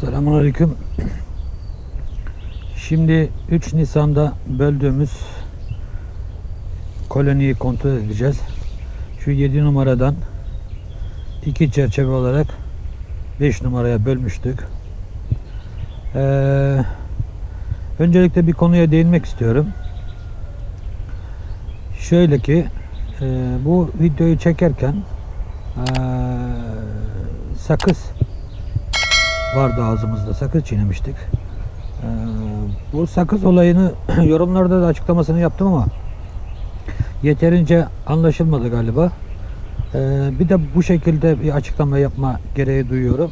Selamünaleyküm. Şimdi 3 Nisan'da böldüğümüz koloniyi kontrol edeceğiz. Şu 7 numaradan iki çerçeve olarak 5 numaraya bölmüştük. Ee, öncelikle bir konuya değinmek istiyorum. Şöyle ki e, bu videoyu çekerken e, sakız vardı ağzımızda. Sakız çiğnemiştik. Ee, bu sakız olayını yorumlarda da açıklamasını yaptım ama yeterince anlaşılmadı galiba. Ee, bir de bu şekilde bir açıklama yapma gereği duyuyorum.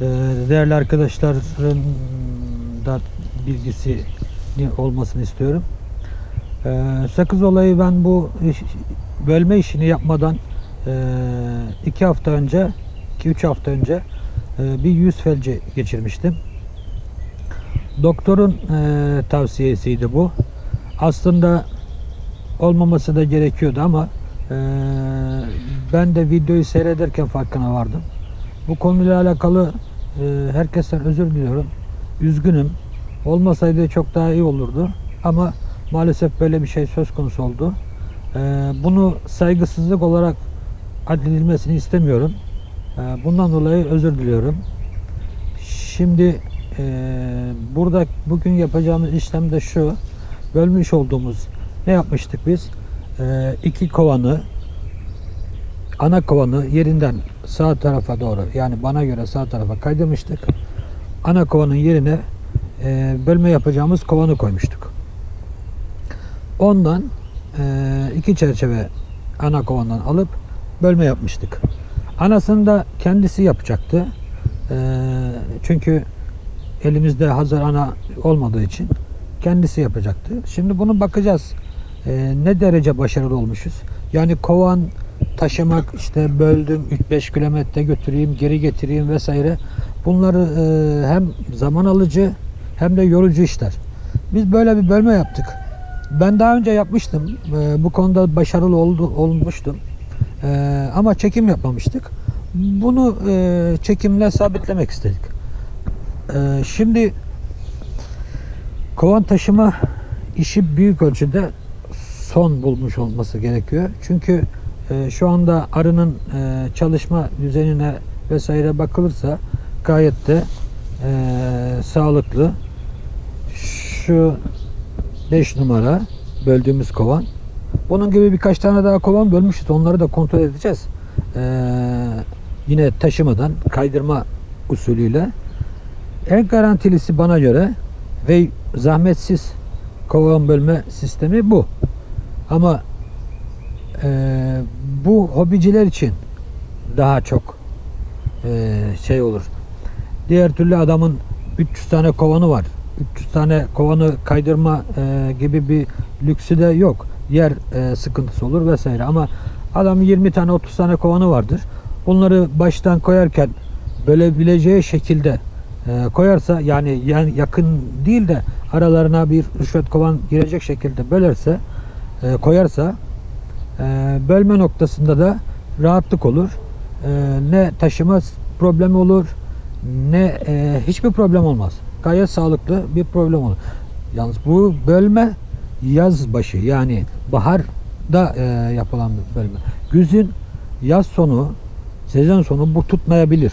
Ee, değerli arkadaşların da bilgisi olmasını istiyorum. Sakız olayı ben bu bölme işini yapmadan iki hafta önce, iki üç hafta önce bir yüz felci geçirmiştim. Doktorun e, tavsiyesiydi bu. Aslında olmaması da gerekiyordu ama e, ben de videoyu seyrederken farkına vardım. Bu konuyla alakalı e, herkesten özür diliyorum. Üzgünüm. Olmasaydı çok daha iyi olurdu. Ama maalesef böyle bir şey söz konusu oldu. E, bunu saygısızlık olarak addedilmesini istemiyorum. Ee, Bundan dolayı özür diliyorum. Şimdi e, burada bugün yapacağımız işlem de şu. Bölmüş olduğumuz ne yapmıştık biz? E, iki kovanı ana kovanı yerinden sağ tarafa doğru yani bana göre sağ tarafa kaydırmıştık. Ana kovanın yerine e, bölme yapacağımız kovanı koymuştuk. Ondan e, iki çerçeve ana kovandan alıp bölme yapmıştık. Anasını da kendisi yapacaktı. Ee, çünkü elimizde hazır ana olmadığı için kendisi yapacaktı. Şimdi bunu bakacağız. Ee, ne derece başarılı olmuşuz? Yani kovan taşımak işte böldüm 3-5 kilometre götüreyim geri getireyim vesaire. Bunları e, hem zaman alıcı hem de yorucu işler. Biz böyle bir bölme yaptık. Ben daha önce yapmıştım. Ee, bu konuda başarılı oldu, olmuştum. Ee, ama çekim yapmamıştık. Bunu e, çekimle sabitlemek istedik. Ee, şimdi kovan taşıma işi büyük ölçüde son bulmuş olması gerekiyor. Çünkü e, şu anda arının e, çalışma düzenine vesaire bakılırsa gayet de e, sağlıklı. Şu 5 numara böldüğümüz kovan. Bunun gibi birkaç tane daha kovan bölmüşüz. Onları da kontrol edeceğiz. Ee, yine taşımadan kaydırma usulüyle. En garantilisi bana göre ve zahmetsiz kovan bölme sistemi bu. Ama e, bu hobiciler için daha çok e, şey olur. Diğer türlü adamın 300 tane kovanı var. 300 tane kovanı kaydırma e, gibi bir lüksü de yok. Yer e, sıkıntısı olur vesaire ama adam 20 tane 30 tane kovanı vardır. Bunları baştan koyarken bölebileceği şekilde e, koyarsa yani yan- yakın değil de aralarına bir rüşvet kovan girecek şekilde bölerse e, koyarsa e, bölme noktasında da rahatlık olur. E, ne taşıma problemi olur ne e, hiçbir problem olmaz. Gayet sağlıklı bir problem olur. Yalnız bu bölme yaz başı yani baharda e, yapılan bölme. Güzün yaz sonu, sezon sonu bu tutmayabilir.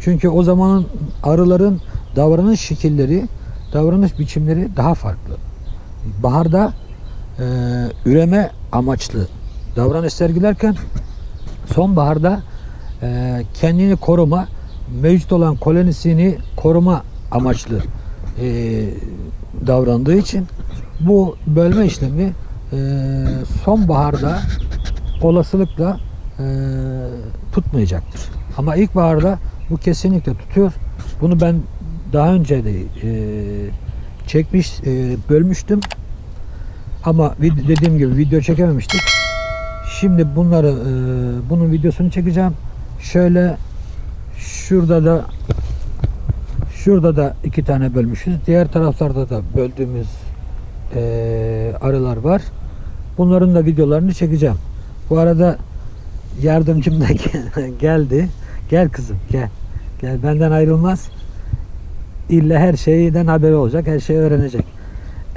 Çünkü o zamanın arıların davranış şekilleri, davranış biçimleri daha farklı. Baharda e, üreme amaçlı davranış sergilerken sonbaharda e, kendini koruma, mevcut olan kolonisini koruma amaçlı e, davrandığı için bu bölme işlemi e, sonbaharda olasılıkla e, tutmayacaktır. Ama ilkbaharda bu kesinlikle tutuyor. Bunu ben daha önce de e, çekmiş, e, bölmüştüm. Ama dediğim gibi video çekememiştik. Şimdi bunları, e, bunun videosunu çekeceğim. Şöyle şurada da şurada da iki tane bölmüşüz. Diğer taraflarda da böldüğümüz e, arılar var. Bunların da videolarını çekeceğim. Bu arada yardımcım da geldi. Gel kızım gel. Gel benden ayrılmaz. illa her şeyden haberi olacak, her şeyi öğrenecek.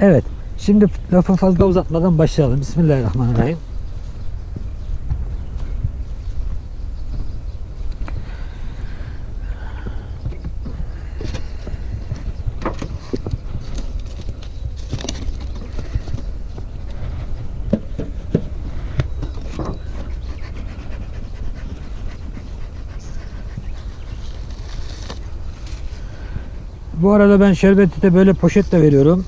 Evet, şimdi lafı fazla uzatmadan başlayalım. Bismillahirrahmanirrahim. Bu arada ben şerbeti de böyle poşetle veriyorum.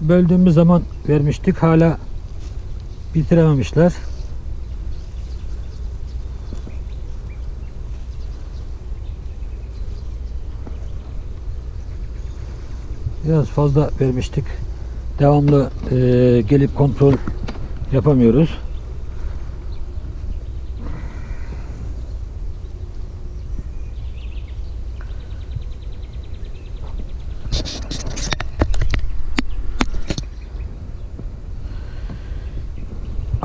Böldüğümüz zaman vermiştik. Hala bitirememişler. Biraz fazla vermiştik. Devamlı e, gelip kontrol yapamıyoruz.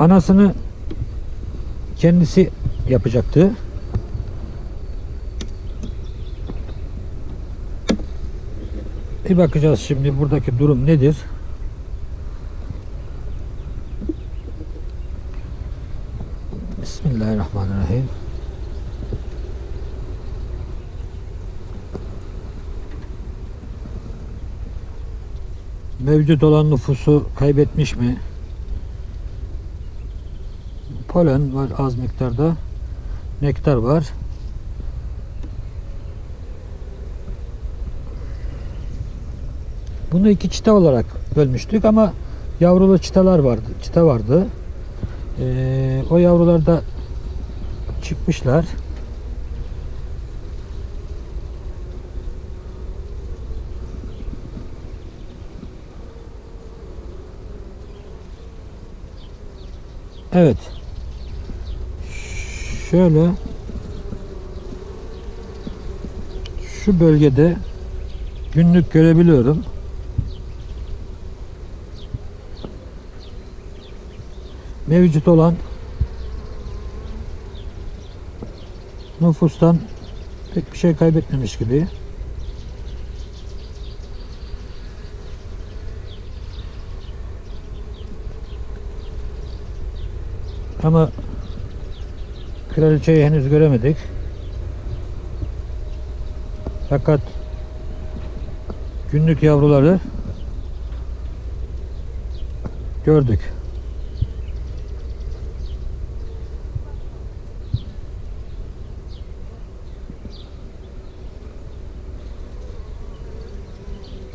Anasını kendisi yapacaktı. Bir bakacağız şimdi buradaki durum nedir? Bismillahirrahmanirrahim. Mevcut olan nüfusu kaybetmiş mi? Polen var az miktarda. Nektar var. Bunu iki çıta olarak bölmüştük ama yavrulu çıtalar vardı. Çıta vardı. Ee, o yavrular da çıkmışlar. Evet. Şöyle şu bölgede günlük görebiliyorum. Mevcut olan nüfustan pek bir şey kaybetmemiş gibi. Ama kraliçeyi henüz göremedik. Fakat günlük yavruları gördük.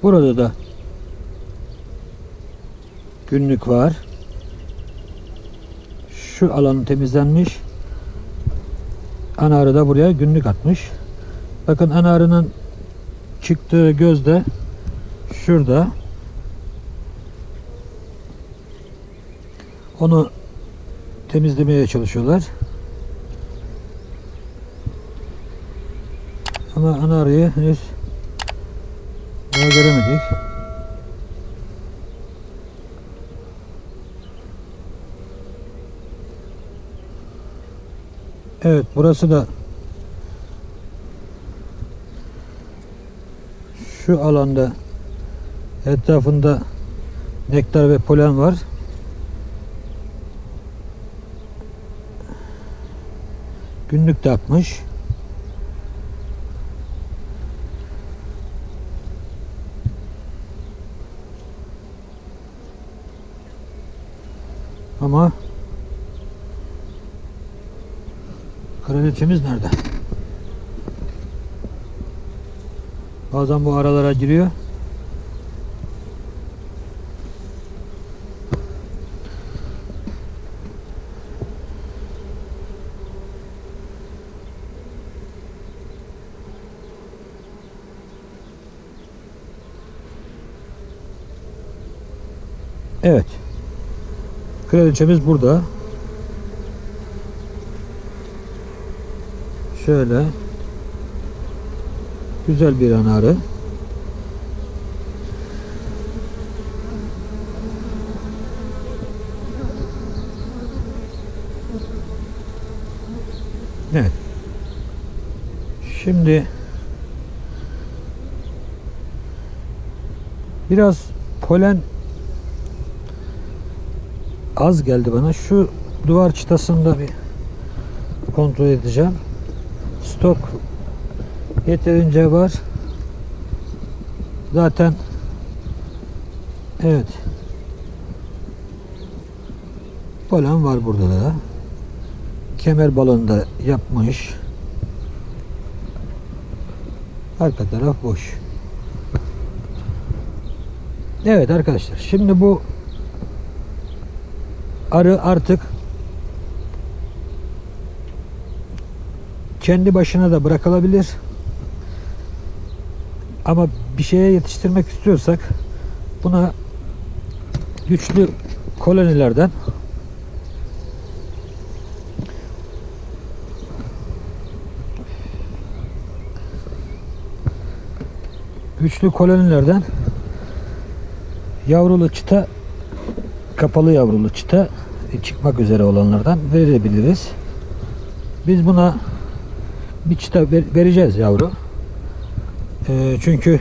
Burada da günlük var. Şu alan temizlenmiş. Anarı da buraya günlük atmış. Bakın anarının çıktığı göz de şurada. Onu temizlemeye çalışıyorlar. Ama ana henüz daha göremedik. Evet burası da şu alanda etrafında nektar ve polen var. Günlük de atmış. Ama kraliçemiz nerede? Bazen bu aralara giriyor. Evet. Kraliçemiz burada. Şöyle. Güzel bir anarı. Evet. Şimdi biraz polen az geldi bana. Şu duvar çıtasında bir kontrol edeceğim. Stok yeterince var. Zaten evet polen var burada da. Kemer balonu da yapmış. Arka taraf boş. Evet arkadaşlar şimdi bu arı artık kendi başına da bırakılabilir. Ama bir şeye yetiştirmek istiyorsak buna güçlü kolonilerden güçlü kolonilerden yavrulu çıta kapalı yavrulu çıta çıkmak üzere olanlardan verebiliriz. Biz buna bir çıta ver- vereceğiz yavru. E, çünkü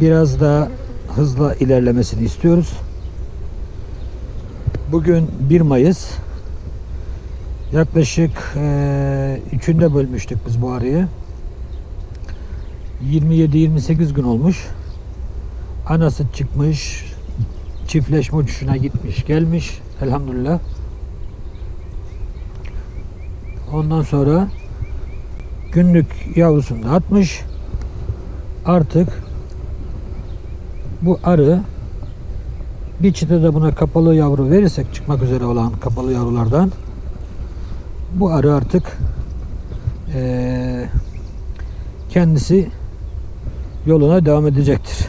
biraz daha hızla ilerlemesini istiyoruz. Bugün 1 Mayıs. Yaklaşık e, üçünde bölmüştük biz bu arıyı. 27-28 gün olmuş. Anası çıkmış. Çiftleşme uçuşuna gitmiş, gelmiş. Elhamdülillah. Ondan sonra günlük yavrusunu da atmış. Artık bu arı bir çıtada buna kapalı yavru verirsek çıkmak üzere olan kapalı yavrulardan bu arı artık eee, kendisi yoluna devam edecektir.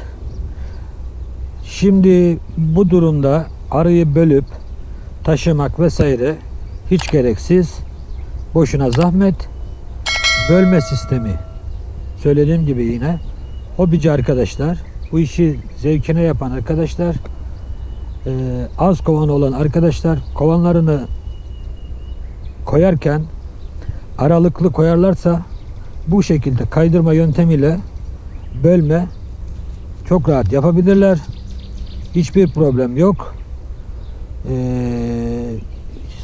Şimdi bu durumda arıyı bölüp taşımak vesaire hiç gereksiz. Boşuna zahmet. Bölme sistemi. Söylediğim gibi yine hobici arkadaşlar, bu işi zevkine yapan arkadaşlar, eee, az kovan olan arkadaşlar kovanlarını koyarken aralıklı koyarlarsa bu şekilde kaydırma yöntemiyle bölme çok rahat yapabilirler. Hiçbir problem yok. Ee,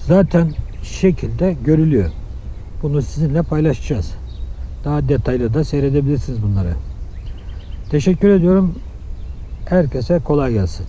zaten şekilde görülüyor. Bunu sizinle paylaşacağız. Daha detaylı da seyredebilirsiniz bunları. Teşekkür ediyorum. Herkese kolay gelsin.